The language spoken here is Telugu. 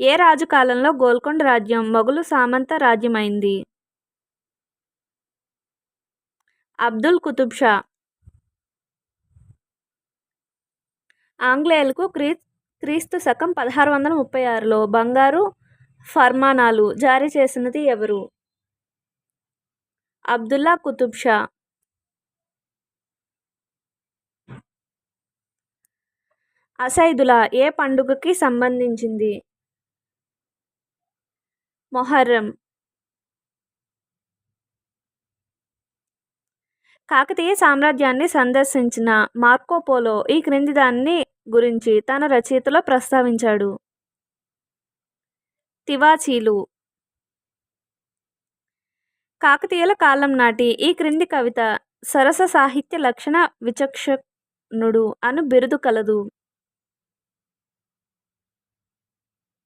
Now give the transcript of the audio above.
ఏ రాజు కాలంలో గోల్కొండ రాజ్యం మొఘలు సామంత రాజ్యమైంది? అబ్దుల్ కుతుబ్ షా ఆంగ్లేయులకు క్రీ క్రీస్తు శకం పదహారు వందల ముప్పై ఆరులో బంగారు ఫర్మానాలు జారీ చేసినది ఎవరు? అబ్దుల్లా కుతుబ్ షా. అసైదులా ఏ పండుగకి సంబంధించింది? మొహర్రం. కాకతీయ సామ్రాజ్యాన్ని సందర్శించిన మార్కోపోలో ఈ క్రింది దాన్ని గురించి తన రచయితలో ప్రస్తావించాడు. తివాచీలు. కాకతీయుల కాలం నాటి ఈ క్రింది కవిత సరస సాహిత్య లక్షణ విచక్షణుడు అను బిరుదు కలదు.